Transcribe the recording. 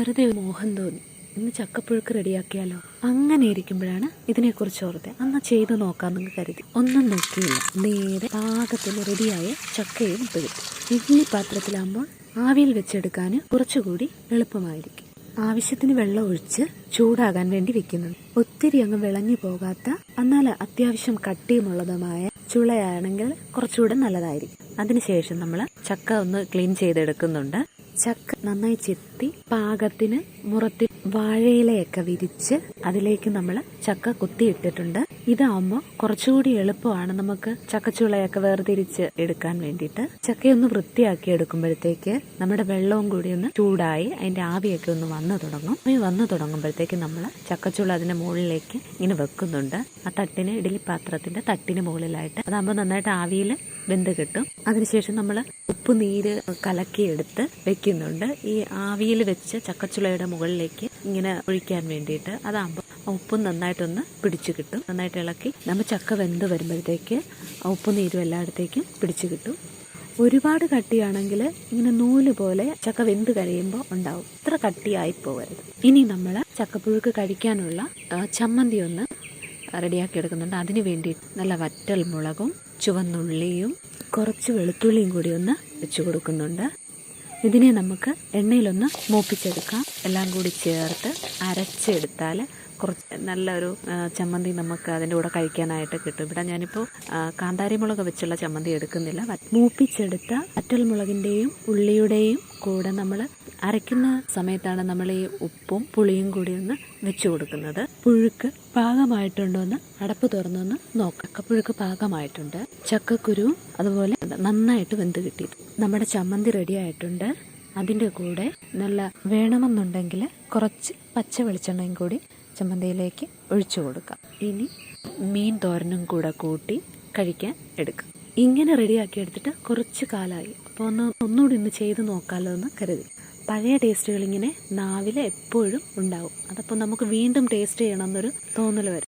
വെറുതെ മോഹം തോന്നി. ഇന്ന് ചക്കപ്പുഴുക്ക് റെഡിയാക്കിയാലോ? അങ്ങനെ ഇരിക്കുമ്പോഴാണ് ഇതിനെക്കുറിച്ച് ഓർത്തെ. അന്ന് നോക്കാം നോക്കാമെന്ന് കരുതി. ഒന്നും നോക്കിയില്ല. നേരെ പാകത്തിന് റെഡിയായ ചക്കയും കിട്ടി ഇഡ്ഡലി പാത്രത്തിലാകുമ്പോൾ ആവിയിൽ വെച്ചെടുക്കാൻ കുറച്ചുകൂടി എളുപ്പമായിരിക്കും. ആവശ്യത്തിന് വെള്ളം ഒഴിച്ച് ചൂടാകാൻ വേണ്ടി വെക്കുന്നത് ഒത്തിരി അങ്ങ് വിളഞ്ഞു പോകാത്ത എന്നാൽ അത്യാവശ്യം കട്ടിയുമുള്ളതുമായ ചുളയാണെങ്കിൽ കുറച്ചുകൂടെ നല്ലതായിരിക്കും. അതിനുശേഷം നമ്മൾ ചക്ക ഒന്ന് ക്ലീൻ ചെയ്തെടുക്കുന്നുണ്ട്. ചക്ക നന്നായി ചെത്തി പാകത്തിന് മുറത്തിൽ വാഴയിലയൊക്കെ വിരിച്ച് അതിലേക്ക് നമ്മൾ ചക്ക കുത്തിയിട്ടിട്ടുണ്ട്. ഇതാവുമ്പോൾ കുറച്ചുകൂടി എളുപ്പമാണ് നമുക്ക് ചക്കച്ചുളയൊക്കെ വേർതിരിച്ച് എടുക്കാൻ വേണ്ടിയിട്ട്. ചക്കയൊന്ന് വൃത്തിയാക്കി എടുക്കുമ്പോഴത്തേക്ക് നമ്മുടെ വെള്ളവും കൂടി ഒന്ന് ചൂടായി അതിന്റെ ആവിയൊക്കെ ഒന്ന് വന്നു തുടങ്ങും. ആവി വന്നു തുടങ്ങുമ്പോഴത്തേക്ക് നമ്മൾ ചക്കച്ചുള അതിന്റെ മുകളിലേക്ക് ഇങ്ങനെ വെക്കുന്നുണ്ട്. ആ തട്ടിന് ഇഡലി പാത്രത്തിന്റെ തട്ടിന് മുകളിലായിട്ട്. അതാകുമ്പോൾ നന്നായിട്ട് ആവിയിൽ വെന്ത് കിട്ടും. അതിനുശേഷം നമ്മൾ ഉപ്പ് നീര് കലക്കിയെടുത്ത് വെക്കുന്നുണ്ട്. ഈ ആവിയിൽ വെച്ച് ചക്കച്ചുളയുടെ മുകളിലേക്ക് ഇങ്ങനെ ഒഴിക്കാൻ വേണ്ടിയിട്ട് അതാകുമ്പോൾ ഉപ്പും നന്നായിട്ടൊന്ന് പിടിച്ചു കിട്ടും. നന്നായിട്ട് ഇളക്കി നമ്മൾ ചക്ക വെന്ത് വരുമ്പോഴത്തേക്ക് ഉപ്പ് നീരും എല്ലായിടത്തേക്കും പിടിച്ചു കിട്ടും. ഒരുപാട് കട്ടിയാണെങ്കിൽ ഇങ്ങനെ നൂൽ പോലെ ചക്ക വെന്ത് കഴിയുമ്പോൾ ഉണ്ടാവും. ഇത്ര കട്ടിയായി പോകരുത്. ഇനി നമ്മൾ ചക്കപ്പുഴുക്ക് കഴിക്കാനുള്ള ചമ്മന്തി ഒന്ന് റെഡിയാക്കി എടുക്കുന്നുണ്ട്. അതിന് വേണ്ടി നല്ല വറ്റൽ മുളകും ചുവന്നുള്ളിയും കുറച്ച് വെളുത്തുള്ളിയും കൂടി ഒന്ന് വെച്ച് കൊടുക്കുന്നുണ്ട്. ഇതിനെ നമുക്ക് എണ്ണയിലൊന്ന് മൂപ്പിച്ചെടുക്കാം. എല്ലാം കൂടി ചേർത്ത് അരച്ചെടുത്താൽ കുറച്ച് നല്ലൊരു ചമ്മന്തി നമുക്ക് അതിന്റെ കൂടെ കഴിക്കാനായിട്ട് കിട്ടും. ഇവിടെ ഞാനിപ്പോൾ കാന്താരി മുളക് വെച്ചുള്ള ചമ്മന്തി എടുക്കുന്നില്ല. മൂപ്പിച്ചെടുത്ത അറ്റൽ മുളകിന്റെയും ഉള്ളിയുടെയും കൂടെ നമ്മൾ അരയ്ക്കുന്ന സമയത്താണ് നമ്മൾ ഈ ഉപ്പും പുളിയും കൂടി ഒന്ന് വെച്ചു കൊടുക്കുന്നത്. പുഴുക്ക് പാകമായിട്ടുണ്ടോ എന്ന് അടപ്പ് തുറന്നൊന്ന് നോക്കാം. ചക്കപ്പുഴുക്ക് പാകമായിട്ടുണ്ട്. ചക്കക്കുരു അതുപോലെ നന്നായിട്ട് വെന്ത് കിട്ടി. നമ്മുടെ ചമ്മന്തി റെഡി ആയിട്ടുണ്ട്. അതിന്റെ കൂടെ നല്ല വേണമെന്നുണ്ടെങ്കിൽ കുറച്ച് പച്ച വെളിച്ചെണ്ണയും കൂടി ചമ്മന്തിയിലേക്ക് ഒഴിച്ചു കൊടുക്കാം. ഇനി മീൻ തോരനും കൂടെ കൂട്ടി കഴിക്കാൻ എടുക്കാം. ഇങ്ങനെ റെഡിയാക്കി എടുത്തിട്ട് കുറച്ച് കാലമായി അപ്പോൾ ഒന്ന് ഒന്നുകൂടി ഒന്ന് ചെയ്ത് നോക്കാമല്ലോ എന്ന് കരുതി. പഴയ ടേസ്റ്റുകൾ ഇങ്ങനെ നാവിൽ എപ്പോഴും ഉണ്ടാവും. അതപ്പോൾ നമുക്ക് വീണ്ടും ടേസ്റ്റ് ചെയ്യണമെന്നൊരു തോന്നൽ വരും.